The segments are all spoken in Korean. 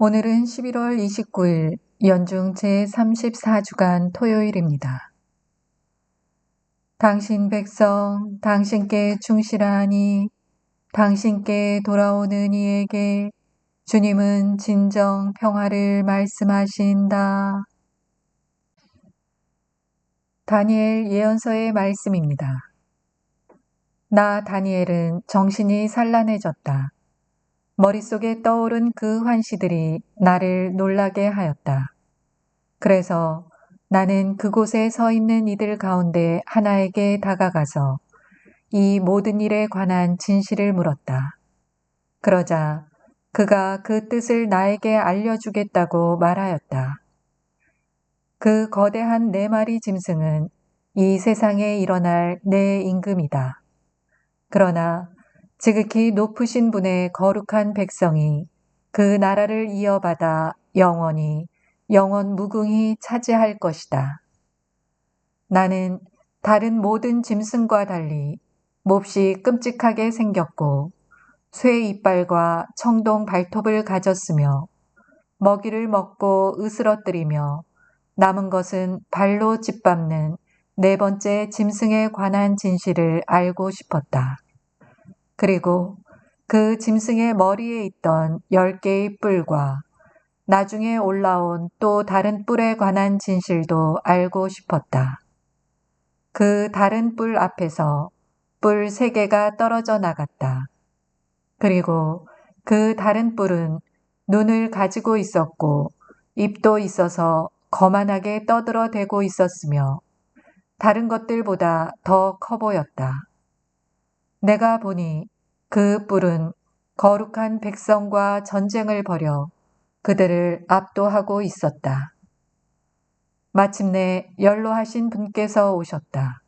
오늘은 11월 29일 연중 제34주간 토요일입니다. 당신 백성, 당신께 충실하니 당신께 돌아오는 이에게 주님은 진정 평화를 말씀하신다. 다니엘 예언서의 말씀입니다. 나 다니엘은 정신이 산란해졌다. 머릿속에 떠오른 그 환시들이 나를 놀라게 하였다. 그래서 나는 그곳에 서 있는 이들 가운데 하나에게 다가가서 이 모든 일에 관한 진실을 물었다. 그러자 그가 그 뜻을 나에게 알려주겠다고 말하였다. 그 거대한 네 마리 짐승은 이 세상에 일어날 내 임금이다. 그러나 지극히 높으신 분의 거룩한 백성이 그 나라를 이어받아 영원히 영원 무궁히 차지할 것이다. 나는 다른 모든 짐승과 달리 몹시 끔찍하게 생겼고 쇠 이빨과 청동 발톱을 가졌으며 먹이를 먹고 으스러뜨리며 남은 것은 발로 짓밟는 네 번째 짐승에 관한 진실을 알고 싶었다. 그리고 그 짐승의 머리에 있던 열 개의 뿔과 나중에 올라온 또 다른 뿔에 관한 진실도 알고 싶었다. 그 다른 뿔 앞에서 뿔 세 개가 떨어져 나갔다. 그리고 그 다른 뿔은 눈을 가지고 있었고 입도 있어서 거만하게 떠들어 대고 있었으며 다른 것들보다 더 커 보였다. 내가 보니 그 뿔은 거룩한 백성과 전쟁을 벌여 그들을 압도하고 있었다. 마침내 연로하신 분께서 오셨다.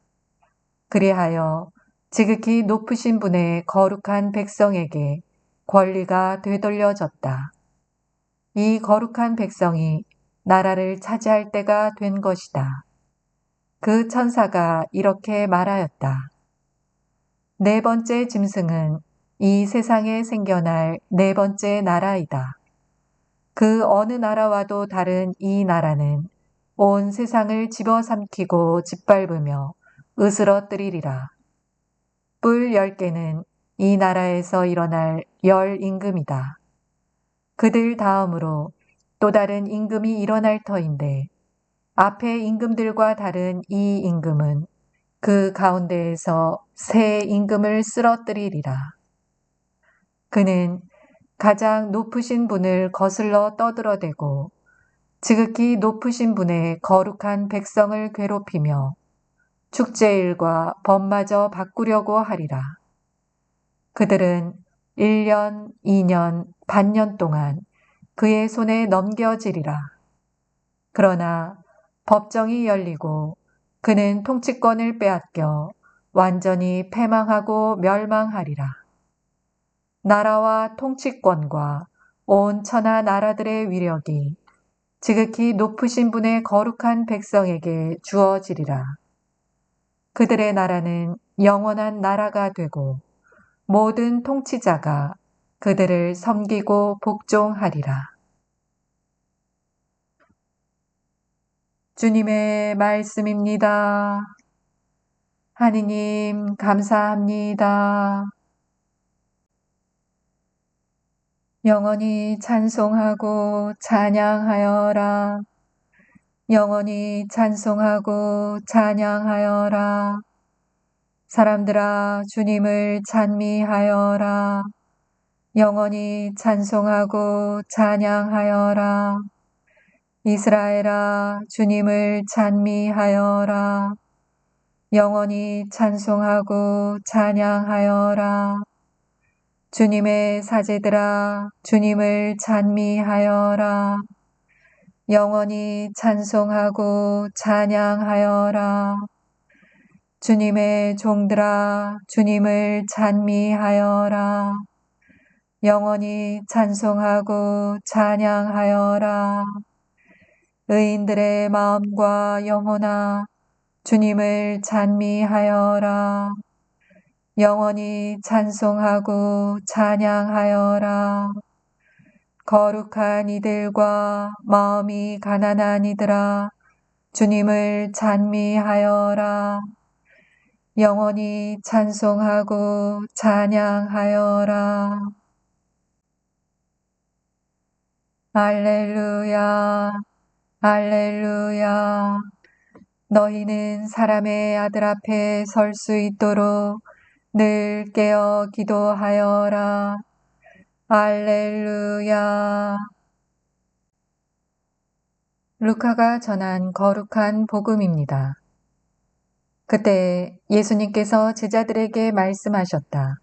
그리하여 지극히 높으신 분의 거룩한 백성에게 권리가 되돌려졌다. 이 거룩한 백성이 나라를 차지할 때가 된 것이다. 그 천사가 이렇게 말하였다. 네 번째 짐승은 이 세상에 생겨날 네 번째 나라이다. 그 어느 나라와도 다른 이 나라는 온 세상을 집어삼키고 짓밟으며 으스러뜨리리라. 뿔 열 개는 이 나라에서 일어날 열 임금이다. 그들 다음으로 또 다른 임금이 일어날 터인데 앞에 임금들과 다른 이 임금은 그 가운데에서 새 임금을 쓰러뜨리리라. 그는 가장 높으신 분을 거슬러 떠들어대고 지극히 높으신 분의 거룩한 백성을 괴롭히며 축제일과 법마저 바꾸려고 하리라. 그들은 1년, 2년, 반년 동안 그의 손에 넘겨지리라. 그러나 법정이 열리고 그는 통치권을 빼앗겨 완전히 패망하고 멸망하리라. 나라와 통치권과 온 천하 나라들의 위력이 지극히 높으신 분의 거룩한 백성에게 주어지리라. 그들의 나라는 영원한 나라가 되고 모든 통치자가 그들을 섬기고 복종하리라. 주님의 말씀입니다. 하느님, 감사합니다. 영원히 찬송하고 찬양하여라. 영원히 찬송하고 찬양하여라. 사람들아 주님을 찬미하여라. 영원히 찬송하고 찬양하여라. 이스라엘아 주님을 찬미하여라. 영원히 찬송하고 찬양하여라. 주님의 사제들아 주님을 찬미하여라. 영원히 찬송하고 찬양하여라. 주님의 종들아 주님을 찬미하여라. 영원히 찬송하고 찬양하여라. 의인들의 마음과 영혼아 주님을 찬미하여라. 영원히 찬송하고 찬양하여라. 거룩한 이들과 마음이 가난한 이들아 주님을 찬미하여라. 영원히 찬송하고 찬양하여라. 알렐루야, 알렐루야. 너희는 사람의 아들 앞에 설 수 있도록 늘 깨어 기도하여라. 알렐루야. 루카가 전한 거룩한 복음입니다. 그때 예수님께서 제자들에게 말씀하셨다.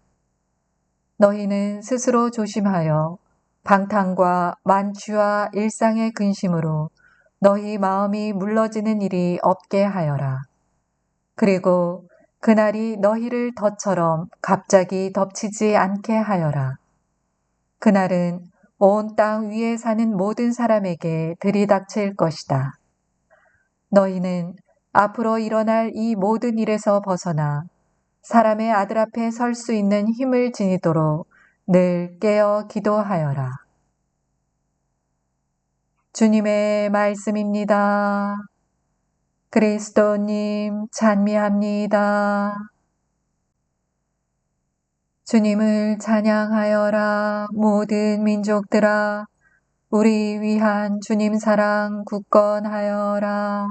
너희는 스스로 조심하여 방탕과 만취와 일상의 근심으로 너희 마음이 물러지는 일이 없게 하여라. 그리고 그날이 너희를 덫처럼 갑자기 덮치지 않게 하여라. 그날은 온 땅 위에 사는 모든 사람에게 들이닥칠 것이다. 너희는 앞으로 일어날 이 모든 일에서 벗어나 사람의 아들 앞에 설 수 있는 힘을 지니도록 늘 깨어 기도하여라. 주님의 말씀입니다. 그리스도님 찬미합니다. 주님을 찬양하여라 모든 민족들아 우리 위한 주님 사랑 굳건하여라.